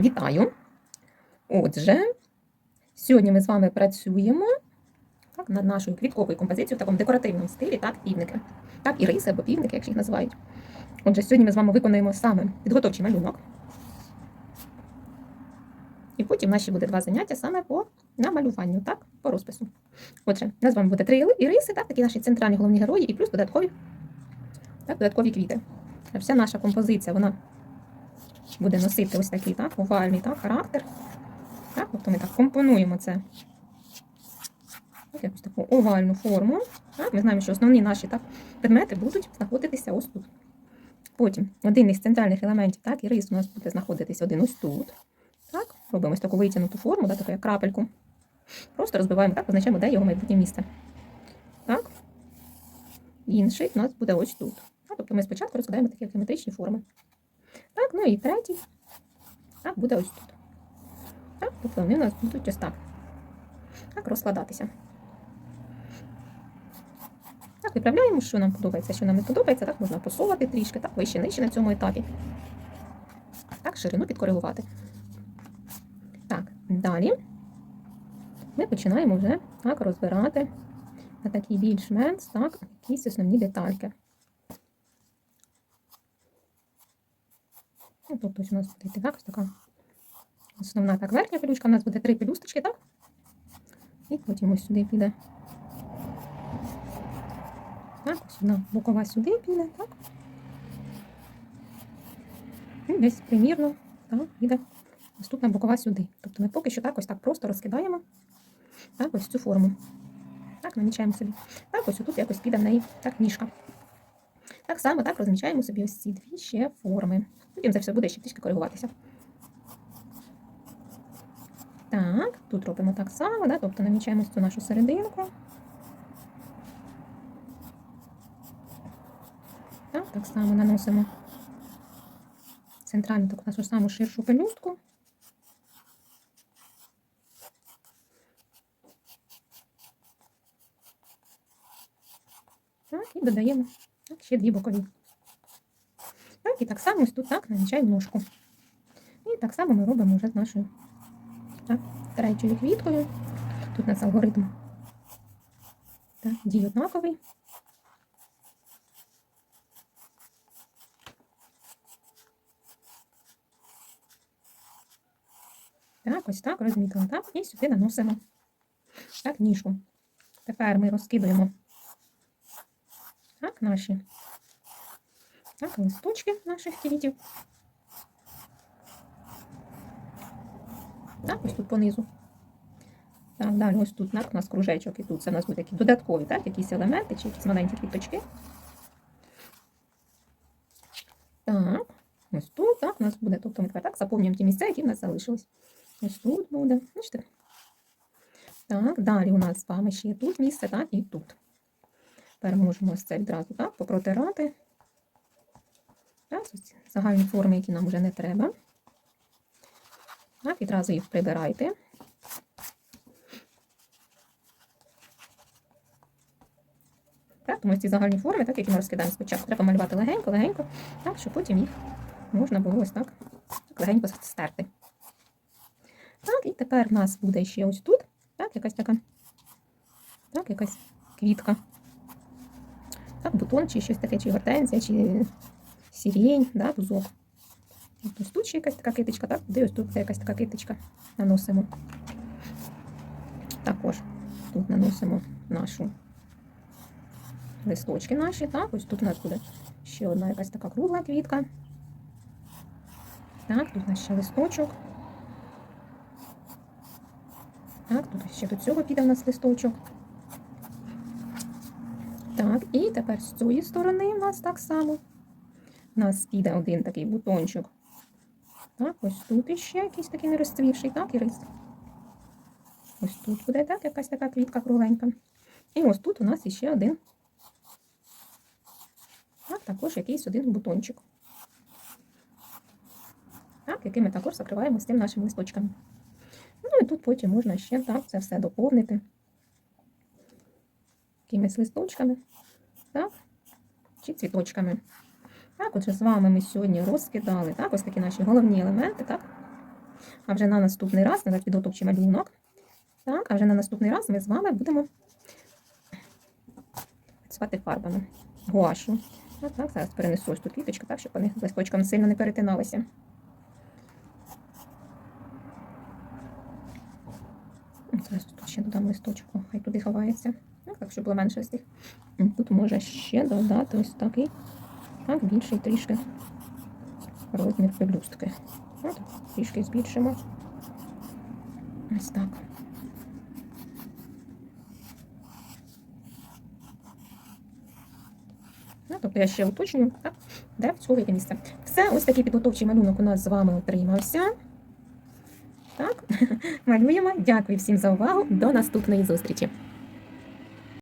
Вітаю! Отже, сьогодні ми з вами працюємо так, над нашою квітковою композицією в такому декоративному стилі, так, півники. Так, і риси або півники, як їх називають. Отже, сьогодні ми з вами виконуємо саме підготовчий малюнок. І потім в нас ще буде два заняття саме по намалюванню, так, по розпису. Отже, у нас з вами буде три іриси, так, такі наші центральні головні герої, і плюс додаткові, так, додаткові квіти. Вся наша композиція, вона буде носити ось такий так, овальний так, характер. Так, тобто ми так компонуємо це якусь таку овальну форму. Так, ми знаємо, що основні наші так, предмети будуть знаходитися ось тут. Потім один із центральних елементів, так, і рис у нас буде знаходитися один ось тут. Так, робимо ось таку витягнуту форму, так, таку як крапельку. Просто розбиваємо, так, позначаємо, де його майбутнє місце. Так. Інший у нас буде ось тут. Так, тобто ми спочатку розкладаємо такі геометричні форми. Так, ну і третій. Так, буде ось тут. Так, тобто вони у нас будуть ось так. Так, розкладатися. Так, виправляємо, що нам подобається, що нам не подобається. Так, можна посувати трішки, так, вище нижче на цьому етапі. Так, ширину підкоригувати. Так, далі ми починаємо вже так розбирати на такі більш-менш так, якісь основні детальки. Тобто ось у нас буде так, ось така основна так, верхня пелюшка, у нас буде три пелюсточки, так? І потім ось сюди піде. Так, ось одна бокова сюди піде, так? І десь примірно, так, піде наступна бокова сюди. Тобто ми поки що так ось так просто розкидаємо так, ось цю форму. Так, намічаємо собі. Так, ось тут якось піде в неї так, ніжка. Так само так розмічаємо собі ось ці дві ще форми. Потім це все буде ще трішки коригуватися. Так, тут робимо так само, да? тобто намічаємо цю нашу серединку. Так, так само наносимо центральну таку нашу саму ширшу пелюстку. Так, і додаємо ще дві бокові. І так само ось тут так намічаємо ножку. І так само ми робимо вже з нашою так, третьою квіткою. Тут у нас алгоритм так, дій однаковий. Так, ось так розмітили. Так, і сюди наносимо так, ніжку. Тепер ми розкидуємо так, наші так, листочки наших квітів. Так, ось тут понизу. Так, далі ось тут так, у нас кружечок, і тут це у нас будуть такі додаткові, так, якісь елементи чи якісь маленькі квіточки. Так, ось тут, так, у нас буде, тобто ми так заповнюємо ті місця, які в нас залишились. Ось тут буде. Бачите? Так, далі у нас з вами ще тут місце, так, і тут. Тепер можемо ось це відразу так, попротирати. Ось загальні форми, які нам вже не треба. Так, відразу їх прибирайте. Так, тому ці загальні форми, так, які ми розкидаємо спочатку, треба малювати легенько, легенько, так, щоб потім їх можна було ось так, так легенько стерти. Так, і тепер в нас буде ще ось тут, так, якась така, так, якась квітка. Так, бутон, чи щось таке, чи гортензія, чи сірень, да, бузок. Ось тут ще якась така китичка, так, де ось тут якась така китичка. Наносимо. Також тут наносимо нашу листочки наші, так, ось тут у нас буде ще одна якась така кругла квітка. Так, тут у нас ще листочок. Так, тут ще до цього піде у нас листочок. Так, і тепер з цієї сторони у нас так само. У нас піде один такий бутончик. Так, ось тут іще якийсь такий нерозцвівший, так, і рис. Ось тут буде так, якась така квітка кругленька. І ось тут у нас іще один. Так, також якийсь один бутончик. Так, який ми також закриваємо з тим нашим листочком. Ну і тут потім можна ще так це все доповнити якимись листочками, так, чи цвіточками. Так, отже, з вами ми сьогодні розкидали так, ось такі наші головні елементи, так, А вже на наступний раз, на підготовчий малюнок. Так, а вже на наступний раз ми з вами будемо працювати фарбами. Гуашу. А так, зараз перенесу ось тут квіточку, так, щоб вони листочком сильно не перетиналися. Зараз тут ще додам листочку, хай туди ховається. Ну, так, щоб було менше з тих. Тут може ще додати ось такий, так, більший трішки розмір пелюстки. От, трішки збільшимо. Ось так. Ну, тобто я ще уточнюю, так, де в цього яке місце. Все, ось такий підготовчий малюнок у нас з вами отримався. Так, малюємо. Дякую всім за увагу. До наступної зустрічі.